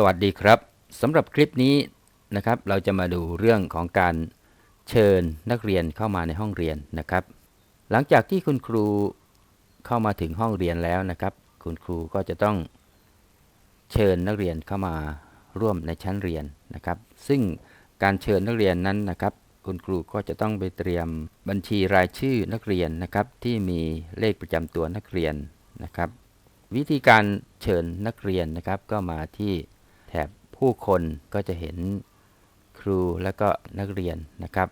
สวัสดีครับสำหรับคลิปนี้นะครับเราจะมาดูเรื่องของการเชิญนักเรียนเข้ามาในห้องเรียนนะครับ หลังจากที่คุณครูเข้ามาถึงห้องเรียนแล้วนะครับ คุณครูก็จะต้องเชิญนักเรียนเข้ามาร่วมในชั้นเรียนนะครับ ซึ่งการเชิญนักเรียนนั้นนะครับ คุณครูก็จะต้องไปเตรียมบัญชีรายชื่อนักเรียนนะครับ ที่มีเลขประจำตัวนักเรียนนะครับ วิธีการเชิญนักเรียนนะครับก็มาที่ แถบผู้คนก็จะเห็นครูและก็นักเรียนนะครับ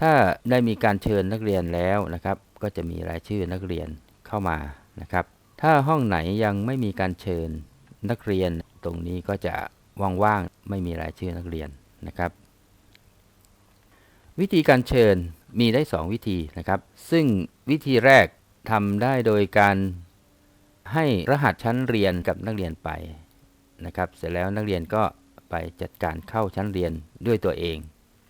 ถ้าได้มีการเชิญนักเรียนแล้วนะครับ ก็จะมีรายชื่อนักเรียนเข้ามานะครับ ถ้าห้องไหนยังไม่มีการเชิญนักเรียนตรงนี้ก็จะว่างๆไม่มีรายชื่อนักเรียนนะครับ วิธีการเชิญมีได้ 2 วิธีนะครับ ซึ่งวิธีแรกทำได้โดยการให้รหัสชั้นเรียนกับนักเรียนไป นะครับ เสร็จแล้วนักเรียนก็ไปจัดการเข้าชั้นเรียนด้วยตัวเอง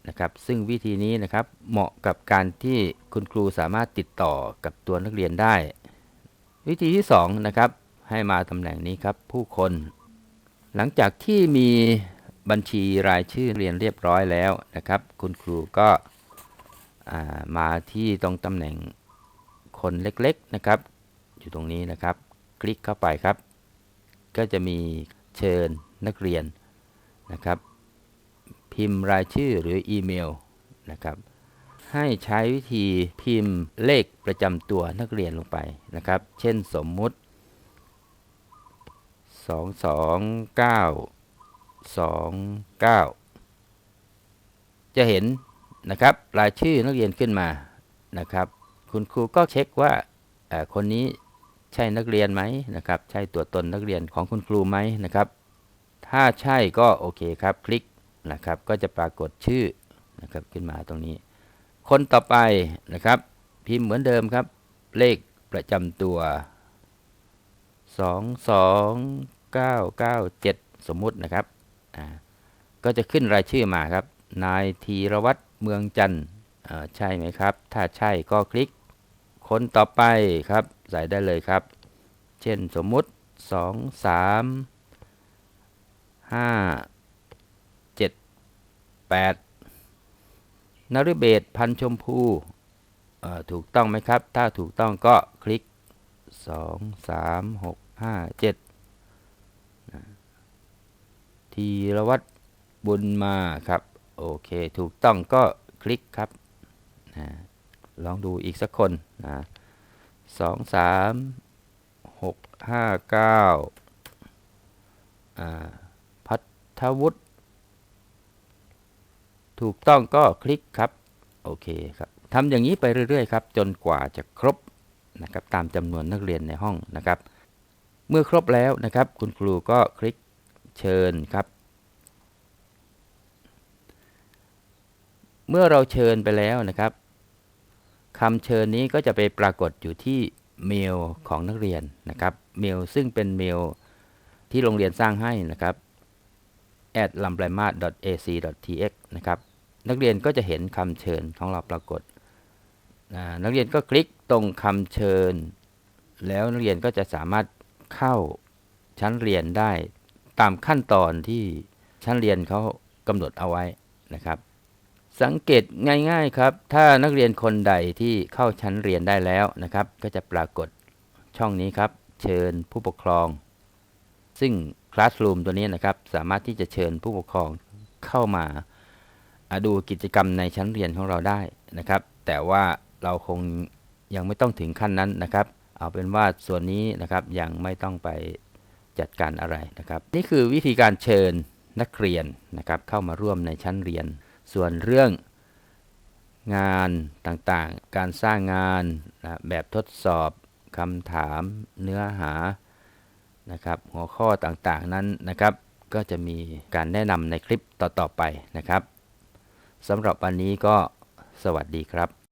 นะครับ ซึ่งวิธีนี้นะครับเหมาะกับการที่คุณครูสามารถติดต่อกับตัวนักเรียนได้ วิธีที่2นะครับให้มาตำแหน่งนี้ครับผู้คน หลังจากที่มีบัญชีรายชื่อเรียนเรียบร้อยแล้วนะครับ คุณครูก็มาที่ตรงตำแหน่งคนเล็กๆนะครับ อยู่ตรงนี้นะครับ คลิกเข้าไปครับ ก็จะมี เชิญนักเรียนนะครับ พิมพ์รายชื่อหรืออีเมลนะครับให้ใช้วิธีพิมพ์เลขประจำตัวนักเรียนลงไปนะครับ เช่นสมมุติ 229 29 จะเห็นนะครับรายชื่อนักเรียนขึ้นมานะครับ คุณครูก็เช็คว่าคนนี้ ใช่นักเรียนไหมนะครับ ใช่ตัวตนนักเรียนของคุณครูไหมนะครับ ถ้าใช่ก็โอเคครับ คลิกนะครับ ก็จะปรากฏชื่อนะครับขึ้นมาตรงนี้ คนต่อไปนะครับ พิมพ์เหมือนเดิมครับ เลขประจำตัว 22997 สมมุตินะครับอ่าก็จะขึ้นรายชื่อมาครับ นายธีรวัตรเมืองจันทร์อ่าใช่ไหมครับ ถ้าใช่ก็คลิก คนต่อไปครับ ใส่ได้เลยครับ เช่นสมมุติ 2 3 5 7 8นฤเบศพันชมพูถูกต้องไหมครับ ถ้าถูกต้องก็คลิก 2 3 6 5 7นะธีรวัตรบุญมาครับ โอเค ถูกต้องก็คลิกครับนะ ลองดูอีกสักคนนะสองสามหกห้าเก้าพัทวุฒิถูกต้องก็คลิกครับ โอเคครับทำอย่างนี้ไปเรื่อยๆครับ จนกว่าจะครบนะครับตามจำนวนนักเรียนในห้องนะครับ เมื่อครบแล้วนะครับ คุณครูก็คลิกเชิญครับ เมื่อเราเชิญไปแล้วนะครับ คำเชิญนี้ก็จะไปปรากฏอยู่ที่เมลของนักเรียนนะครับ เมลซึ่งเป็นเมลที่โรงเรียนสร้างให้นะครับ at l a m b l a m a ac th นะครับ นักเรียนก็จะเห็นคำเชิญของเราปรากฏ นักเรียนก็คลิกตรงคำเชิญ แล้วนักเรียนก็จะสามารถเข้าชั้นเรียนได้ตามขั้นตอนที่ชั้นเรียนเขากำหนดเอาไว้นะครับ สังเกตง่ายๆครับ ถ้านักเรียนคนใดที่เข้าชั้นเรียนได้แล้วนะครับ ก็จะปรากฏช่องนี้ครับ เชิญผู้ปกครอง ซึ่ง Classroom ตัวนี้นะครับ สามารถที่จะเชิญผู้ปกครองเข้ามาอ่าดูกิจกรรมในชั้นเรียนของเราได้นะครับ แต่ว่าเราคงยังไม่ต้องถึงขั้นนั้นนะครับ เอาเป็นว่าส่วนนี้นะครับยังไม่ต้องไปจัดการอะไรนะครับ นี่คือวิธีการเชิญนักเรียนนะครับเข้ามาร่วมในชั้นเรียน ส่วนเรื่องงานต่างๆ การสร้างงานนะแบบทดสอบคำถามเนื้อหานะครับหัวข้อต่างๆนั้นนะครับ ก็จะมีการแนะนำในคลิปต่อๆไปนะครับสำหรับวันนี้ก็สวัสดีครับ